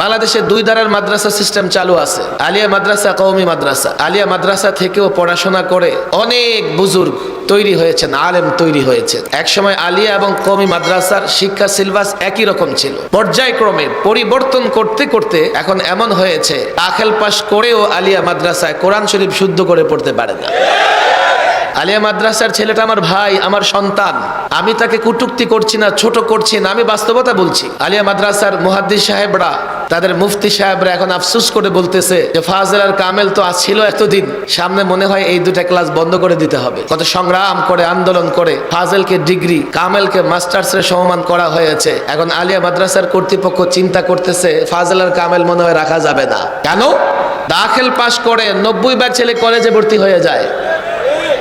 বাংলাদেশে দুই দ্বারার মাদ্রাসা সিস্টেম চালু আছে। আলিয়া মাদ্রাসা কৌমি মাদ্রাসা। আলিয়া মাদ্রাসা থেকেও পড়াশোনা করে অনেক বুজুর্গ তৈরি হয়েছেন, আলেম তৈরি হয়েছেন। একসময় আলিয়া এবং কৌমি মাদ্রাসার শিক্ষা সিলেবাস একই রকম ছিল। পর্যায়ক্রমে পরিবর্তন করতে করতে এখন এমন হয়েছে, আখেল পাশ করেও আলিয়া মাদ্রাসায় কোরআন শরীফ শুদ্ধ করে পড়তে পারে না। আলিয়া মাদ্রাসার ছেলেটা আমার ভাই, আমার সন্তান। আমি তাকে কুটুক্তি করছি না, ছোট করছি না, আমি বাস্তবতা বলছি। আলিয়া মাদ্রাসার মুহাদ্দিস সাহেবরা, তাদের মুফতি সাহেবরা এখন আফসুস করে বলতেছে যে ফাজল আর কামেল তো ছিল এতদিন, সামনে মনে হয় এই দুটা ক্লাস বন্ধ করে দিতে হবে। কত সংগ্রাম করে, আন্দোলন করে, ফাজেলকে ডিগ্রি, কামেলকে মাস্টার্সের সমমান করা হয়েছে। এখন আলিয়া মাদ্রাসার কর্তৃপক্ষ চিন্তা করতেছে, ফাজল আর কামেল মনে হয় রাখা যাবে না। কেন? দাখিল পাশ করে নব্বই বার ছেলে কলেজে ভর্তি হয়ে যায়।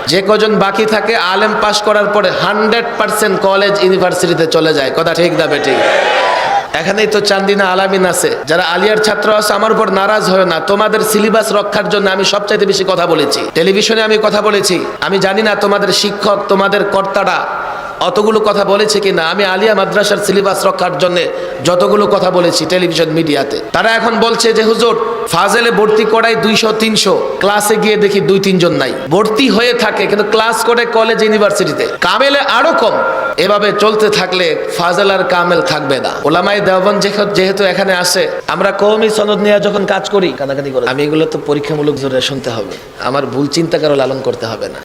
যে কজন বাকি থাকে, আলেম পাশ করার পরে হান্ড্রেড পার্সেন্ট কলেজ, ইউনিভার্সিটিতে চলে যায়। কথা ঠিক না বেঠিক এখানেই তো চান্দিনা আলামিন আছে। যারা আলিয়ার ছাত্র আছে, আমার উপর নারাজ হয় না। তোমাদের সিলেবাস রক্ষার জন্য আমি সবচাইতে বেশি কথা বলেছি। টেলিভিশনে আমি কথা বলেছি। আমি জানি না তোমাদের শিক্ষক, তোমাদের কর্তারা অতগুলো কথা বলেছে কিনা। আমি আলিয়া মাদ্রাসার সিলেবাস রক্ষার জন্য যতগুলো কথা বলেছি টেলিভিশন মিডিয়াতে। তারা এখন বলছে যে, হুজুর ফাজেলে ভর্তি করাই দুইশো, তিনশো। ক্লাসে গিয়ে দেখি দুই, তিনজন নাই। ভর্তি হয়ে থাকে, কিন্তু ক্লাস করে কলেজ ইউনিভার্সিটিতে কামেলে আরও কম। এভাবে চলতে থাকলে ফাজেল আর কামেল থাকবে না। ওলামাই দেওয়ান যেহেতু এখানে আসে, আমরা কৌমি সনদ নিয়ে যখন কাজ করি কানাকানি করে। আমি এগুলো তো পরীক্ষামূলক জোরে শুনতে হবে। আমার ভুল চিন্তা কারও লালন করতে হবে না।